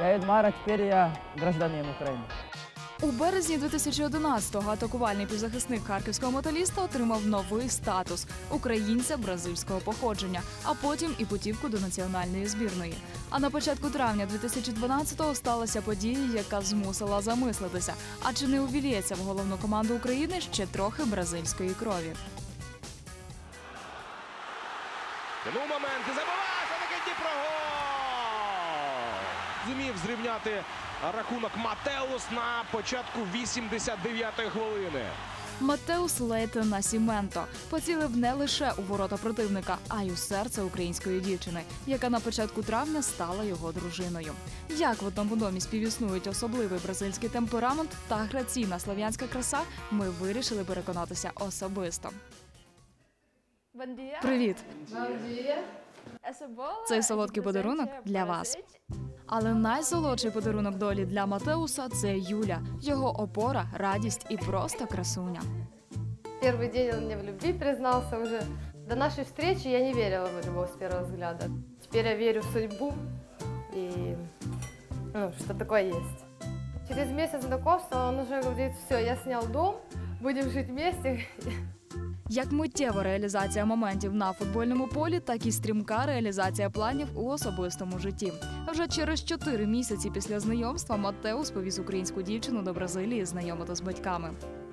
Я Эдмар, а теперь я гражданин Украины. У березні 2011-го атакувальний півзахисник харківського металіста отримав новий статус українця бразильського походження, а потім і путівку до національної збірної. А на початку травня 2012-го сталася подія, яка змусила замислитися. А чи не увілється в головну команду України ще трохи бразильської крові? Тянув момент і забиває Зумів зрівняти рахунок Матеус на початку 89-ї хвилини. Матеус Лейте Насіменто поцілив не лише у ворота противника, а й у серце української дівчини, яка на початку травня стала його дружиною. Як в одному домі співіснують особливий бразильський темперамент та граційна слав'янська краса, ми вирішили переконатися особисто. Привіт! Цей солодкий подарунок для вас. Але найсолодший подарунок долі для Матеуса це Юля, його опора, радість і просто красуня. Первый день он мне в любви признался уже. До нашей встречи я не верила в любовь с первого взгляда. Теперь я верю в судьбу и ну, что такое есть. Через месяц знакомства он уже говорит, все, я снял дом, будем жить вместе. Як миттєва реалізація моментів на футбольному полі, так і стрімка реалізація планів у особистому житті. Вже через чотири місяці після знайомства Матеус повіз українську дівчину до Бразилії знайомити з батьками.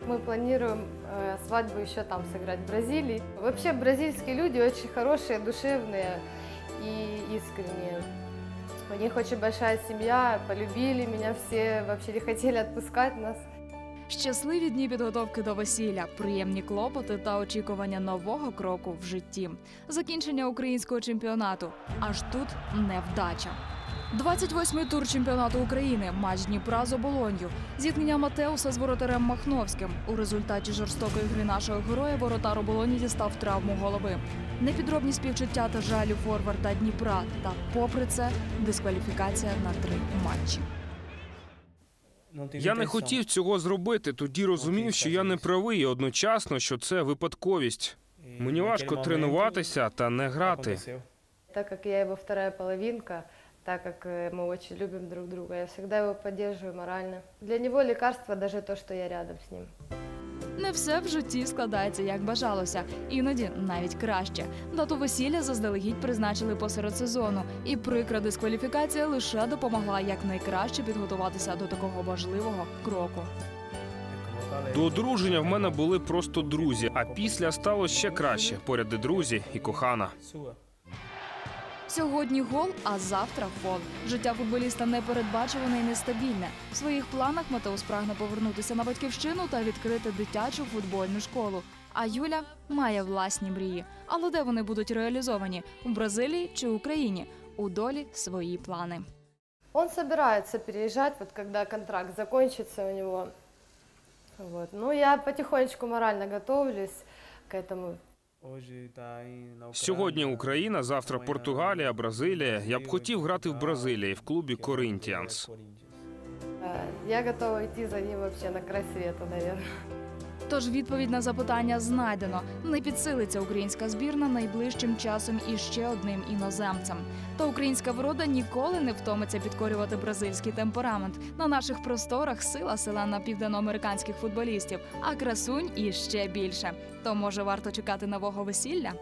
Мы планируем э, свадьбу еще там сыграть в Бразилии. Вообще бразильские люди очень хорошие, душевные и искренние. У них очень большая семья, полюбили меня все, вообще не хотели отпускать нас. Щасливі дні підготовки до весілля, приємні клопоти та очікування нового кроку в житті. Закінчення українського чемпіонату. Аж тут невдача. 28-й тур чемпіонату України, матч Дніпра з оболонью, зіткнення Матеуса з воротарем Махновським. У результаті жорстокої гри нашого героя воротар оболоні дістав травму голови. Непідробні співчуття та жалю форварда Дніпра. Та попри це дискваліфікація на три матчі. Я не хотів цього зробити, тоді розумів, що я не правий і одночасно, що це випадковість. Мені важко тренуватися та не грати. Так як я його вторая половинка, так как э, мы очень любим друг друга, я всегда его поддерживаю морально. Для него лекарство даже то, что я рядом с ним. Не все в житті складається як бажалося, іноді навіть краще. Дату весілля заздалегідь призначили посеред сезону, і прикра дискваліфікація лише допомогла якнайкраще підготуватися до такого важливого кроку. До одруження в мене були просто друзі, а після стало ще краще. Поряд і друзі і кохана. Сьогодні гол, а завтра фол. Життя футболіста непередбачуване і нестабільне. В своїх планах Матеус прагне повернутися на батьківщину та відкрити дитячу футбольну школу. А Юля має власні мрії. Але де вони будуть реалізовані у Бразилії чи Україні? У долі свої плани. Он собирается переезжать, вот когда контракт закончится у него. Вот. Ну, я потихонечку морально готовлюсь к этому. Сьогодні Україна, завтра Португалія, Бразилія. Я б хотів грати в Бразилії в клубі Коринтіанс. Э, Я готова йти за ним вообще на край света, наверное. Тож відповідь на запитання знайдено. Не підсилиться українська збірна найближчим часом і ще одним іноземцем. Та українська врода ніколи не втомиться підкорювати бразильський темперамент. На наших просторах сила села на південноамериканських футболістів, а красунь іще більше. То може варто чекати нового весілля?